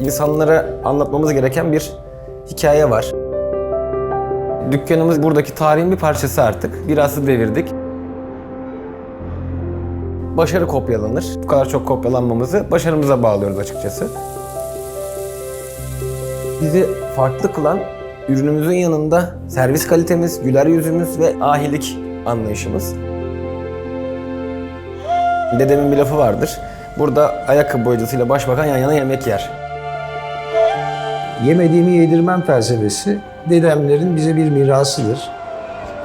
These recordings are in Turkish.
İnsanlara anlatmamız gereken bir hikaye var. Dükkanımız buradaki tarihin bir parçası artık. Biraz devirdik. Başarı kopyalanır. Bu kadar çok kopyalanmamızı başarımıza bağlıyoruz açıkçası. Bizi farklı kılan ürünümüzün yanında servis kalitemiz, güler yüzümüz ve ahilik anlayışımız. Dedemin bir lafı vardır. Burada ayakkabı boyacısıyla başbakan yan yana yemek yer. Yemediğimi yedirmem felsefesi dedemlerin bize bir mirasıdır.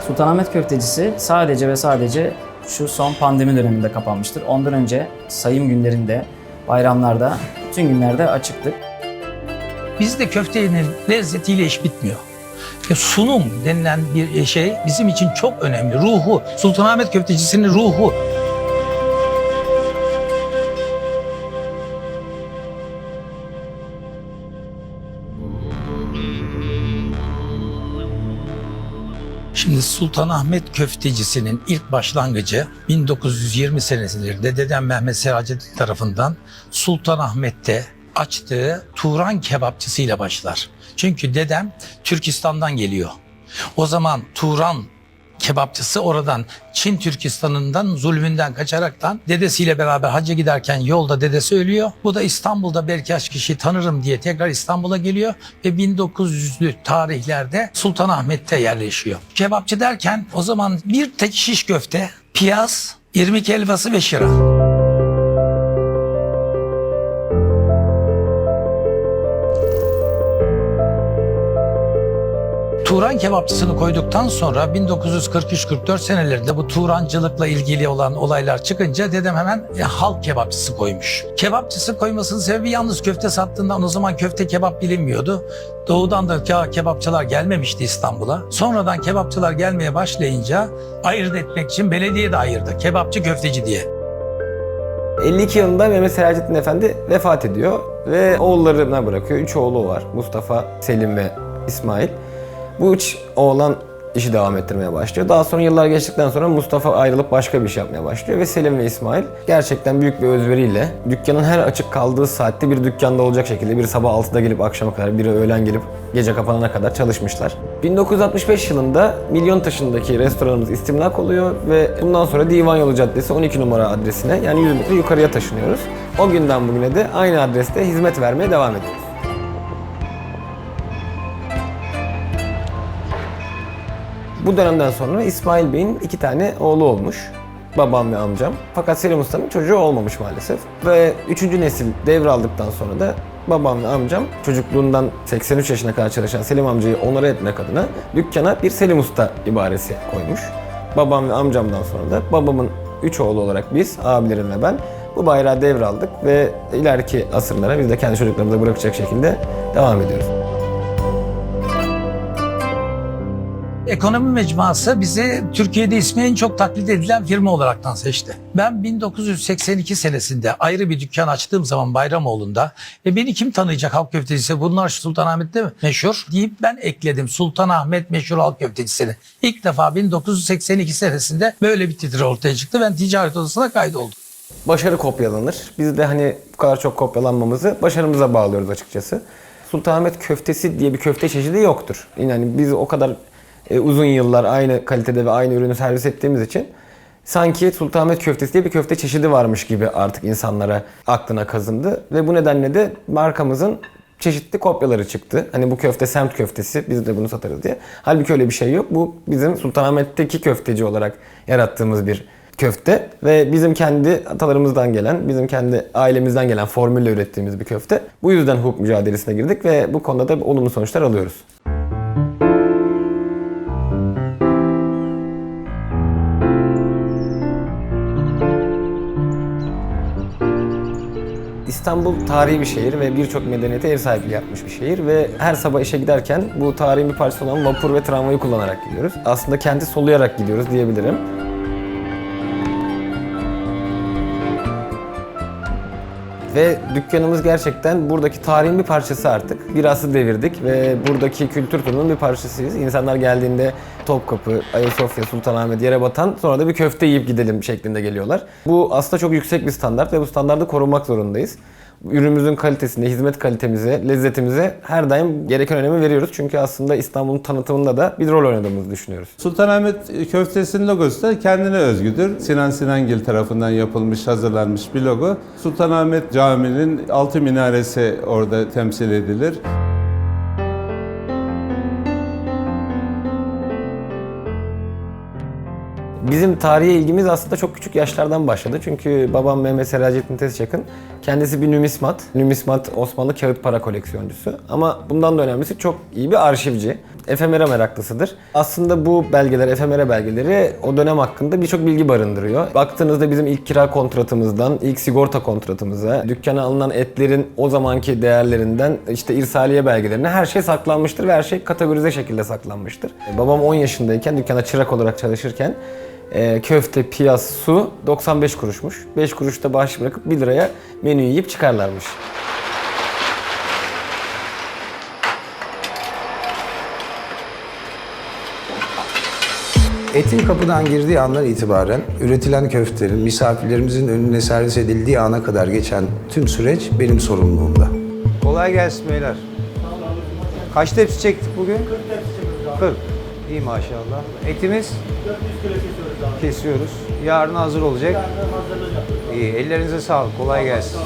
Sultanahmet Köftecisi sadece ve sadece şu son pandemi döneminde kapanmıştır. Ondan önce sayım günlerinde, bayramlarda, bütün günlerde açıktık. Bizde köftenin lezzetiyle iş bitmiyor. E, sunum denilen bir şey bizim için çok önemli. Ruhu, Sultanahmet köftecisinin ruhu. Sultanahmet köftecisinin ilk başlangıcı 1920 senelerinde dedem Mehmet Seracettin tarafından Sultanahmet'te açtığı Turan kebapçısıyla başlar. Çünkü dedem Türkistan'dan geliyor. O zaman Turan kebapçısı oradan Çin Türkistan'ından zulmünden kaçaraktan dedesiyle beraber hacca giderken yolda dedesi ölüyor. Bu da İstanbul'da belki aç kişi tanırım diye tekrar İstanbul'a geliyor ve 1900'lü tarihlerde Sultanahmet'te yerleşiyor. Kebapçı derken o zaman bir tek şiş köfte, piyaz, irmik helvası ve şıra. Turan kebapçısını koyduktan sonra 1943-44 senelerinde bu Turancılıkla ilgili olan olaylar çıkınca dedem hemen e, halk kebapçısı koymuş. Kebapçısı koymasının sebebi yalnız köfte sattığından o zaman köfte kebap bilinmiyordu. Doğudan da ke- kebapçılar gelmemişti İstanbul'a. Sonradan kebapçılar gelmeye başlayınca ayırt etmek için belediye de ayırdı. Kebapçı köfteci diye. 52 yılında Mehmet Selahattin Efendi vefat ediyor ve oğullarına bırakıyor. Üç oğlu var. Mustafa, Selim ve İsmail. Bu üç oğlan işi devam ettirmeye başlıyor. Daha sonra yıllar geçtikten sonra Mustafa ayrılıp başka bir iş yapmaya başlıyor ve Selim ve İsmail gerçekten büyük bir özveriyle dükkanın her açık kaldığı saatte bir dükkanda olacak şekilde bir sabah 6'da gelip akşama kadar, biri öğlen gelip gece kapanana kadar çalışmışlar. 1965 yılında Milyontaşı'ndaki restoranımız istimlak oluyor ve bundan sonra Divan Yolu Caddesi 12 numara adresine yani 100 metre yukarıya taşınıyoruz. O günden bugüne de aynı adreste hizmet vermeye devam ediyoruz. Bu dönemden sonra İsmail Bey'in iki tane oğlu olmuş. Babam ve amcam. Fakat Selim Usta'nın çocuğu olmamış maalesef. Ve üçüncü nesil devraldıktan sonra da babam ve amcam çocukluğundan 83 yaşına kadar çalışan Selim amcayı onore etmek adına dükkana bir Selim Usta ibaresi koymuş. Babam ve amcamdan sonra da babamın üç oğlu olarak biz, abilerim ve ben bu bayrağı devraldık ve ileriki asırlara biz de kendi çocuklarımıza bırakacak şekilde devam ediyoruz. Ekonomi Mecmuası bizi Türkiye'de ismi en çok taklit edilen firma olaraktan seçti. Ben 1982 senesinde ayrı bir dükkan açtığım zaman Bayramoğlu'nda e beni kim tanıyacak halk köftecisi bunlar Sultanahmet'te mi meşhur deyip ben ekledim Sultanahmet meşhur halk köftecisini. İlk defa 1982 senesinde böyle bir titre ortaya çıktı. Ben ticaret odasına kaydoldum. başarı kopyalanır. Biz de hani bu kadar çok kopyalanmamızı başarımıza bağlıyoruz açıkçası. Sultanahmet köftesi diye bir köfte çeşidi yoktur. Yani biz o kadar e, uzun yıllar aynı kalitede ve aynı ürünü servis ettiğimiz için sanki Sultanahmet köftesi diye bir köfte çeşidi varmış gibi artık insanlara aklına kazındı. Ve bu nedenle de markamızın çeşitli kopyaları çıktı. Hani bu köfte semt köftesi biz de bunu satarız diye. Halbuki öyle bir şey yok. Bu bizim Sultanahmet'teki köfteci olarak yarattığımız bir köfte ve bizim kendi atalarımızdan gelen, bizim kendi ailemizden gelen formülle ürettiğimiz bir köfte. Bu yüzden hukuk mücadelesine girdik ve bu konuda da olumlu sonuçlar alıyoruz. İstanbul tarihi bir şehir ve birçok medeniyete ev sahipliği yapmış bir şehir ve her sabah işe giderken bu tarihin bir parçası olan vapur ve tramvayı kullanarak gidiyoruz. Aslında kenti soluyarak gidiyoruz diyebilirim. Ve dükkanımız gerçekten buradaki tarihin bir parçası artık. Birası devirdik ve buradaki kültür turunun bir parçasıyız. İnsanlar geldiğinde Topkapı, Ayasofya, Sultanahmet, Yerebatan sonra da bir köfte yiyip gidelim şeklinde geliyorlar. Bu aslında çok yüksek bir standart ve bu standardı korumak zorundayız. Ürünümüzün kalitesine, hizmet kalitemize, lezzetimize her daim gereken önemi veriyoruz. Çünkü aslında İstanbul'un tanıtımında da bir rol oynadığımızı düşünüyoruz. Sultanahmet köftesinin logosu da kendine özgüdür. Sinan Sinangil tarafından yapılmış, hazırlanmış bir logo. Sultanahmet Camii'nin altı minaresi orada temsil edilir. Bizim tarihe ilgimiz aslında çok küçük yaşlardan başladı. Çünkü babam Mehmet Selahattin Tezçak'ın kendisi bir nümismat. Nümismat Osmanlı kağıt para koleksiyoncusu. Ama bundan da önemlisi çok iyi bir arşivci. Efemera meraklısıdır. Aslında bu belgeler, efemera belgeleri o dönem hakkında birçok bilgi barındırıyor. Baktığınızda bizim ilk kira kontratımızdan, ilk sigorta kontratımıza, dükkana alınan etlerin o zamanki değerlerinden işte irsaliye belgelerine her şey saklanmıştır ve her şey kategorize şekilde saklanmıştır. Babam 10 yaşındayken dükkana çırak olarak çalışırken e, köfte, piyaz, su 95 kuruşmuş. 5 kuruş da bahşiş bırakıp 1 liraya menüyü yiyip çıkarlarmış. Etin kapıdan girdiği andan itibaren üretilen köftelerin misafirlerimizin önüne servis edildiği ana kadar geçen tüm süreç benim sorumluluğumda. Kolay gelsin beyler. Kaç tepsi çektik bugün? 40 tepsimiz 40. İyi maşallah. Etimiz? 400 kesiyoruz Kesiyoruz. Yarın hazır olacak. Yarın hazırlanacak. İyi. Ellerinize sağlık. Kolay gelsin.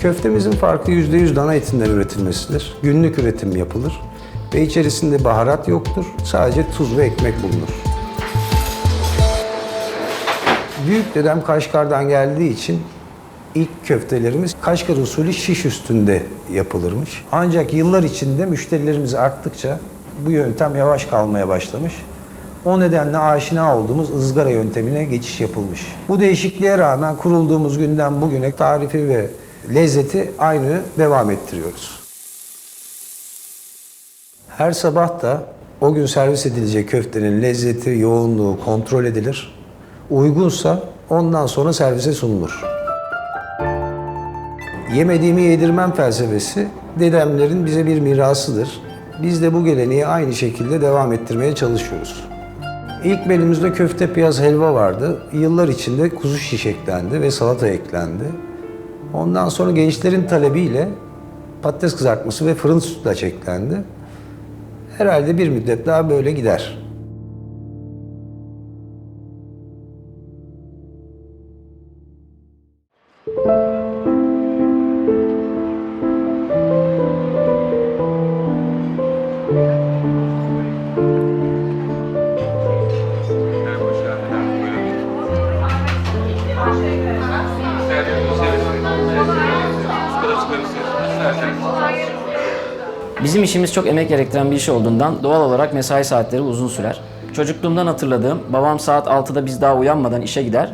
Köftemizin farkı %100 dana etinden üretilmesidir. Günlük üretim yapılır ve içerisinde baharat yoktur. Sadece tuz ve ekmek bulunur. Büyük dedem Kaşgar'dan geldiği için ilk köftelerimiz Kaşgar usulü şiş üstünde yapılırmış. Ancak yıllar içinde müşterilerimiz arttıkça bu yöntem yavaş kalmaya başlamış. O nedenle aşina olduğumuz ızgara yöntemine geçiş yapılmış. Bu değişikliğe rağmen kurulduğumuz günden bugüne tarifi ve lezzeti aynı devam ettiriyoruz. Her sabah da o gün servis edilecek köftenin lezzeti, yoğunluğu kontrol edilir. Uygunsa ondan sonra servise sunulur. Yemediğimi yedirmem felsefesi dedemlerin bize bir mirasıdır. Biz de bu geleneği aynı şekilde devam ettirmeye çalışıyoruz. İlk menümüzde köfte piyaz helva vardı. Yıllar içinde kuzu şiş eklendi ve salata eklendi. Ondan sonra gençlerin talebiyle patates kızartması ve fırın sütlaç eklendi. Herhalde bir müddet daha böyle gider. Bizim işimiz çok emek gerektiren bir iş olduğundan doğal olarak mesai saatleri uzun sürer. Çocukluğumdan hatırladığım babam saat 6'da biz daha uyanmadan işe gider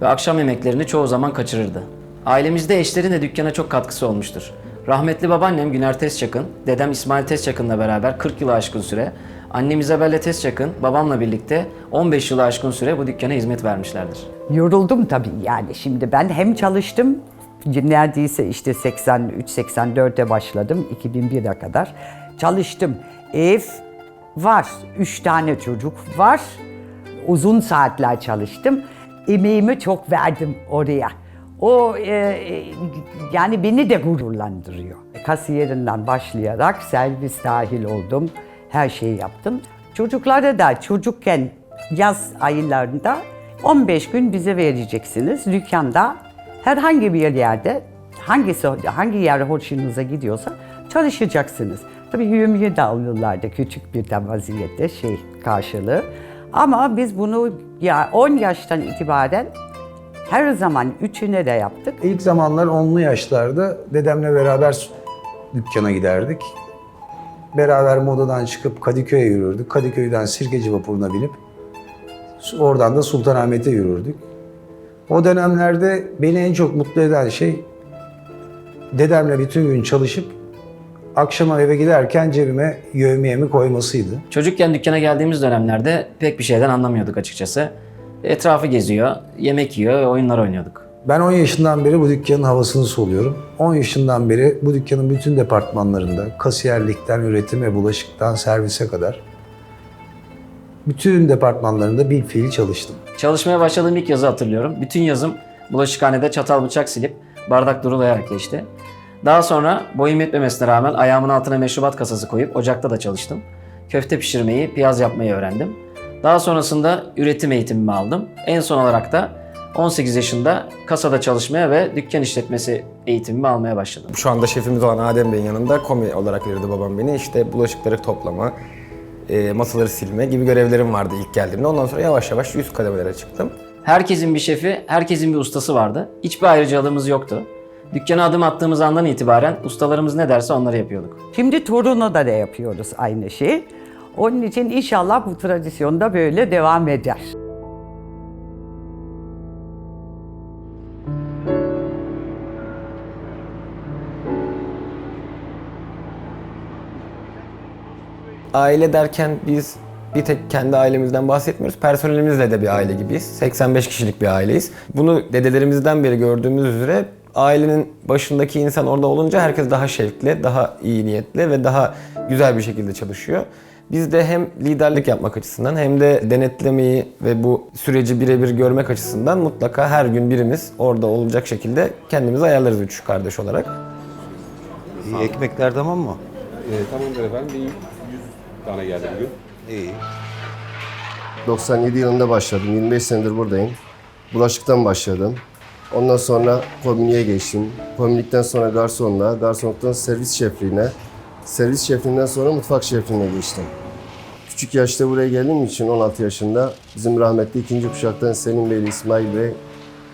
ve akşam yemeklerini çoğu zaman kaçırırdı. Ailemizde eşlerin de dükkana çok katkısı olmuştur. Rahmetli babaannem Güner Tezçakın, dedem İsmail Tezçakın'la beraber 40 yılı aşkın süre, annem İzabelle Tezçakın babamla birlikte 15 yılı aşkın süre bu dükkana hizmet vermişlerdir. Yoruldum tabii yani şimdi ben hem çalıştım neredeyse işte 83-84'te başladım 2001'e kadar çalıştım. Ev var, üç tane çocuk var. Uzun saatler çalıştım. Emeğimi çok verdim oraya. O e, e, yani beni de gururlandırıyor. Kasiyerinden başlayarak servis dahil oldum. Her şeyi yaptım. Çocuklara da çocukken yaz aylarında 15 gün bize vereceksiniz dükkanda. Herhangi bir yerde hangisi hangi yer hoşunuza gidiyorsa çalışacaksınız. Tabii yövmiye de alıyorlardı küçük bir de vaziyette şey karşılığı. Ama biz bunu ya 10 yaştan itibaren her zaman üçüne de yaptık. İlk zamanlar onlu yaşlarda dedemle beraber dükkana giderdik. Beraber modadan çıkıp Kadıköy'e yürürdük. Kadıköy'den Sirkeci vapuruna binip oradan da Sultanahmet'e yürürdük. O dönemlerde beni en çok mutlu eden şey dedemle bütün gün çalışıp akşama eve giderken cebime yövmiyemi koymasıydı. Çocukken dükkana geldiğimiz dönemlerde pek bir şeyden anlamıyorduk açıkçası. Etrafı geziyor, yemek yiyor ve oyunlar oynuyorduk. Ben 10 yaşından beri bu dükkanın havasını soluyorum. 10 yaşından beri bu dükkanın bütün departmanlarında kasiyerlikten üretime, bulaşıktan servise kadar bütün departmanlarında bir fiil çalıştım. Çalışmaya başladığım ilk yazı hatırlıyorum. Bütün yazım bulaşıkhanede çatal bıçak silip bardak durulayarak geçti. Daha sonra boyum yetmemesine rağmen ayağımın altına meşrubat kasası koyup ocakta da çalıştım. Köfte pişirmeyi, piyaz yapmayı öğrendim. Daha sonrasında üretim eğitimimi aldım. En son olarak da 18 yaşında kasada çalışmaya ve dükkan işletmesi eğitimimi almaya başladım. Şu anda şefimiz olan Adem Bey'in yanında komi olarak verirdi babam beni. İşte bulaşıkları toplama, e, masaları silme gibi görevlerim vardı ilk geldiğimde. Ondan sonra yavaş yavaş üst kademelere çıktım. Herkesin bir şefi, herkesin bir ustası vardı. Hiçbir ayrıcalığımız yoktu. Dükkana adım attığımız andan itibaren ustalarımız ne derse onları yapıyorduk. Şimdi torunu da ne yapıyoruz aynı şeyi. Onun için inşallah bu tradisyon da böyle devam eder. Aile derken biz bir tek kendi ailemizden bahsetmiyoruz. Personelimizle de bir aile gibiyiz. 85 kişilik bir aileyiz. Bunu dedelerimizden beri gördüğümüz üzere ailenin başındaki insan orada olunca herkes daha şevkli, daha iyi niyetli ve daha güzel bir şekilde çalışıyor. Biz de hem liderlik yapmak açısından hem de denetlemeyi ve bu süreci birebir görmek açısından mutlaka her gün birimiz orada olacak şekilde kendimizi ayarlarız üç kardeş olarak. İyi, ekmekler tamam mı? Ee, tamamdır efendim. Bir 100 tane geldi bugün. İyi. 97 yılında başladım. 25 senedir buradayım. Bulaşıktan başladım. Ondan sonra komünye geçtim. Komünlikten sonra garsonluğa, garsonluktan servis şefliğine, servis şefliğinden sonra mutfak şefliğine geçtim. Küçük yaşta buraya geldiğim için 16 yaşında bizim rahmetli ikinci kuşaktan Selim Bey, İsmail Bey,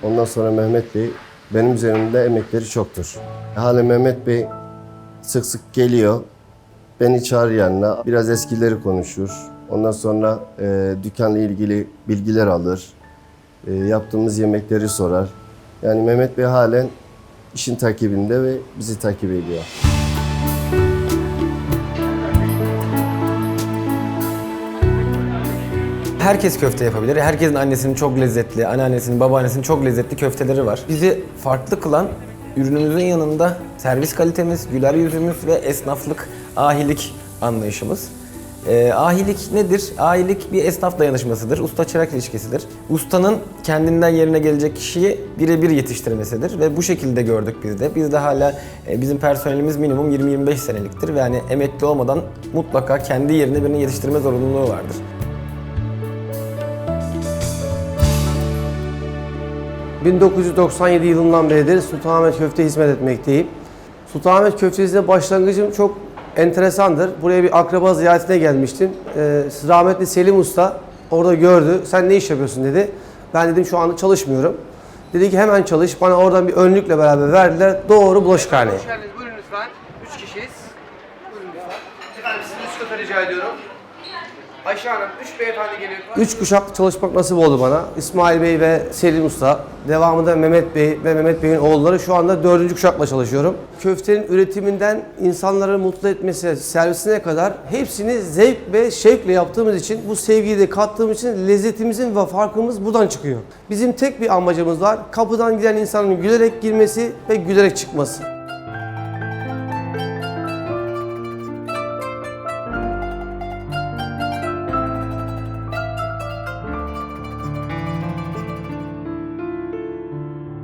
ondan sonra Mehmet Bey benim üzerimde emekleri çoktur. Hala Mehmet Bey sık sık geliyor. Beni çağır yanına, biraz eskileri konuşur. Ondan sonra e, dükkanla ilgili bilgiler alır. E, yaptığımız yemekleri sorar. Yani Mehmet Bey halen işin takibinde ve bizi takip ediyor. Herkes köfte yapabilir. Herkesin annesinin çok lezzetli, anneannesinin, babaannesinin çok lezzetli köfteleri var. Bizi farklı kılan ürünümüzün yanında servis kalitemiz, güler yüzümüz ve esnaflık, ahilik anlayışımız. Ee, ahilik nedir? Ahilik bir esnaf dayanışmasıdır, usta-çırak ilişkisidir. Ustanın kendinden yerine gelecek kişiyi birebir yetiştirmesidir ve bu şekilde gördük biz de. Biz de hala e, bizim personelimiz minimum 20-25 seneliktir ve yani emekli olmadan mutlaka kendi yerine birini yetiştirme zorunluluğu vardır. ...1997 yılından beridir Sultanahmet Köfte hizmet etmekteyim. Sultanahmet Köftesi'ne başlangıcım çok enteresandır. Buraya bir akraba ziyaretine gelmiştim. Ee, rahmetli Selim Usta orada gördü. Sen ne iş yapıyorsun dedi. Ben dedim şu anda çalışmıyorum. Dedi ki hemen çalış. Bana oradan bir önlükle beraber verdiler. Doğru bulaşıkhaneye. Hoş geldiniz. Buyurun lütfen. Üç kişiyiz. Buyurun lütfen. Efendim sizin üst kata rica ediyorum. Ayşe Hanım, üç beyefendi geliyor. Üç kuşak çalışmak nasip oldu bana. İsmail Bey ve Selim Usta. Devamında Mehmet Bey ve Mehmet Bey'in oğulları. Şu anda dördüncü kuşakla çalışıyorum. Köftenin üretiminden insanları mutlu etmesi, servisine kadar hepsini zevk ve şevkle yaptığımız için, bu sevgiyi de kattığımız için lezzetimizin ve farkımız buradan çıkıyor. Bizim tek bir amacımız var. Kapıdan giden insanın gülerek girmesi ve gülerek çıkması.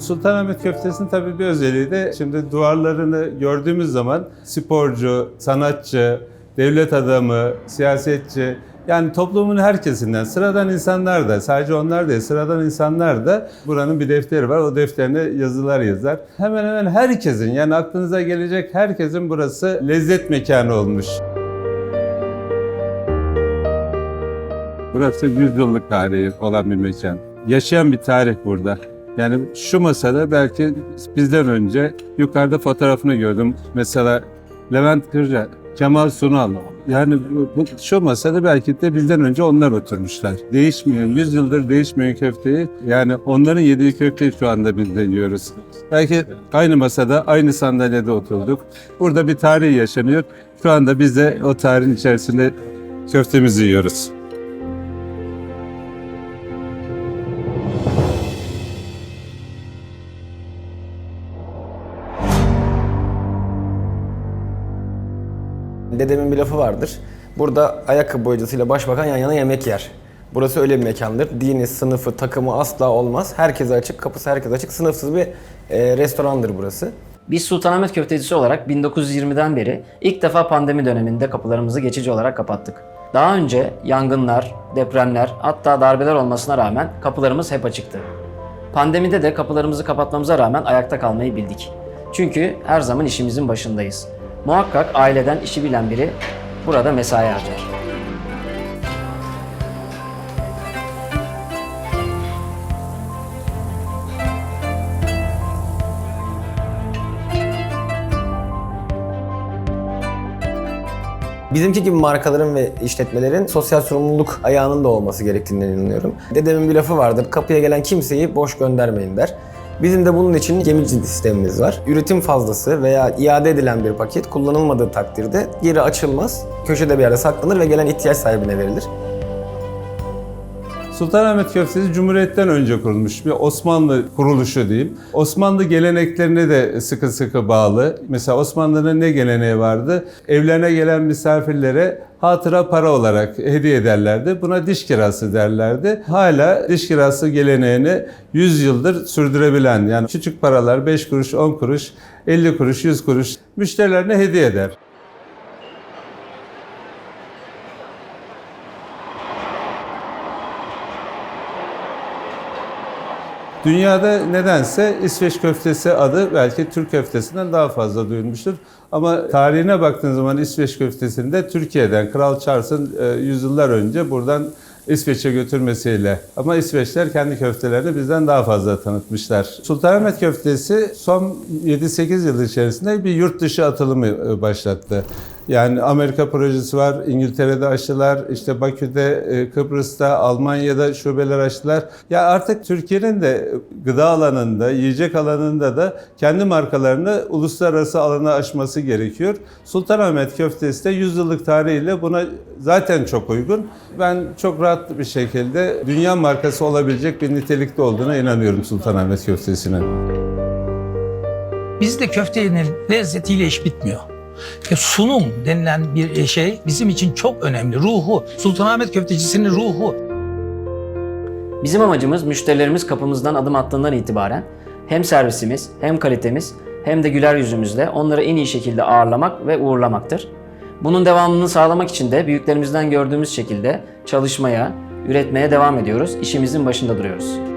Sultanahmet köftesinin tabii bir özelliği de şimdi duvarlarını gördüğümüz zaman sporcu, sanatçı, devlet adamı, siyasetçi yani toplumun herkesinden sıradan insanlar da sadece onlar değil sıradan insanlar da buranın bir defteri var. O defterine yazılar yazar. Hemen hemen herkesin yani aklınıza gelecek herkesin burası lezzet mekanı olmuş. Burası 100 yıllık tarihi olan bir mekan. Yaşayan bir tarih burada. Yani şu masada belki bizden önce yukarıda fotoğrafını gördüm. Mesela Levent Kırca, Kemal Sunal. Yani bu, şu masada belki de bizden önce onlar oturmuşlar. Değişmiyor, 100 yıldır değişmeyen köfteyi yani onların yediği köfteyi şu anda biz de yiyoruz. Belki aynı masada, aynı sandalyede oturduk. Burada bir tarih yaşanıyor. Şu anda biz de o tarihin içerisinde köftemizi yiyoruz. Dedemin bir lafı vardır. Burada ayakkabı boyacısıyla başbakan yan yana yemek yer. Burası öyle bir mekandır. Dini, sınıfı, takımı asla olmaz. Herkese açık, kapısı herkese açık. Sınıfsız bir e, restorandır burası. Biz Sultanahmet Köftecisi olarak 1920'den beri ilk defa pandemi döneminde kapılarımızı geçici olarak kapattık. Daha önce yangınlar, depremler hatta darbeler olmasına rağmen kapılarımız hep açıktı. Pandemide de kapılarımızı kapatmamıza rağmen ayakta kalmayı bildik. Çünkü her zaman işimizin başındayız. Muhakkak aileden işi bilen biri burada mesai harcar. Bizimki gibi markaların ve işletmelerin sosyal sorumluluk ayağının da olması gerektiğinden inanıyorum. Dedemin bir lafı vardır, kapıya gelen kimseyi boş göndermeyin der. Bizim de bunun için gemi sistemimiz var. Üretim fazlası veya iade edilen bir paket kullanılmadığı takdirde geri açılmaz, köşede bir yerde saklanır ve gelen ihtiyaç sahibine verilir. Sultanahmet Köftesi Cumhuriyet'ten önce kurulmuş bir Osmanlı kuruluşu diyeyim. Osmanlı geleneklerine de sıkı sıkı bağlı. Mesela Osmanlı'nın ne geleneği vardı? Evlerine gelen misafirlere hatıra para olarak hediye ederlerdi. Buna diş kirası derlerdi. Hala diş kirası geleneğini 100 yıldır sürdürebilen yani küçük paralar 5 kuruş, 10 kuruş, 50 kuruş, 100 kuruş müşterilerine hediye eder. Dünyada nedense İsveç köftesi adı belki Türk köftesinden daha fazla duyulmuştur. Ama tarihine baktığın zaman İsveç köftesinde Türkiye'den Kral Charles'ın e, yüzyıllar önce buradan İsveç'e götürmesiyle ama İsveçler kendi köftelerini bizden daha fazla tanıtmışlar. Sultanahmet köftesi son 7-8 yıl içerisinde bir yurt dışı atılımı e, başlattı. Yani Amerika projesi var, İngiltere'de açtılar, işte Bakü'de, e, Kıbrıs'ta, Almanya'da şubeler açtılar. Ya artık Türkiye'nin de gıda alanında, yiyecek alanında da kendi markalarını uluslararası alana aşması gerekiyor. Sultanahmet köftesi de 100 yıllık tarihiyle buna zaten çok uygun. Ben çok rahat bir şekilde dünya markası olabilecek bir nitelikte olduğuna inanıyorum Sultanahmet köftesinin. Bizde köftenin lezzetiyle iş bitmiyor. Ya sunum denilen bir şey bizim için çok önemli. Ruhu, Sultanahmet köftecisinin ruhu. Bizim amacımız müşterilerimiz kapımızdan adım attığından itibaren hem servisimiz, hem kalitemiz, hem de güler yüzümüzle onları en iyi şekilde ağırlamak ve uğurlamaktır. Bunun devamını sağlamak için de büyüklerimizden gördüğümüz şekilde çalışmaya, üretmeye devam ediyoruz. İşimizin başında duruyoruz.